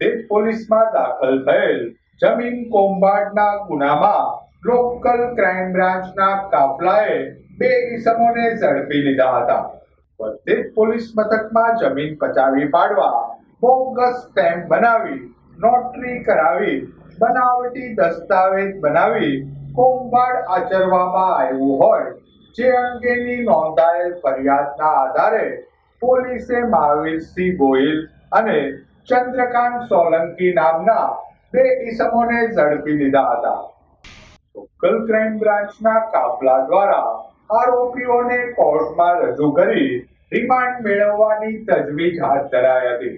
વડદેવ પોલીસમાં દાખલ થયેલ જમીન કોમ્બાટના ગુનામાં લોકલ ક્રાઇમ બ્રાન્ચના કાફલાએ બે ઇસમોને ઝડપી લીધા હતા. વડદેવ પોલીસ મથકમાં જમીન પચાવી પાડવા બોગસ સ્ટેમ્પ બનાવી, નોટરી કરાવી, બનાવટી દસ્તાવેજ બનાવી કૌભાંડ આચરવામાં આવ્યું હોય, જે અંગેની નોંધાયેલ ફરિયાદના આધારે પોલીસે મહાવીરસિંહ ગોહિલ અને ચંદ્રકાંત સોલંકી નામના બે ઈસમોને ઝડપી લીધા હતા. લોકલ ક્રાઇમ બ્રાન્ચના કાફલા દ્વારા આરોપીઓને કોર્ટમાં રજૂ કરી રિમાન્ડ મેળવવાની તજવીજ હાથ ધરાઈ હતી.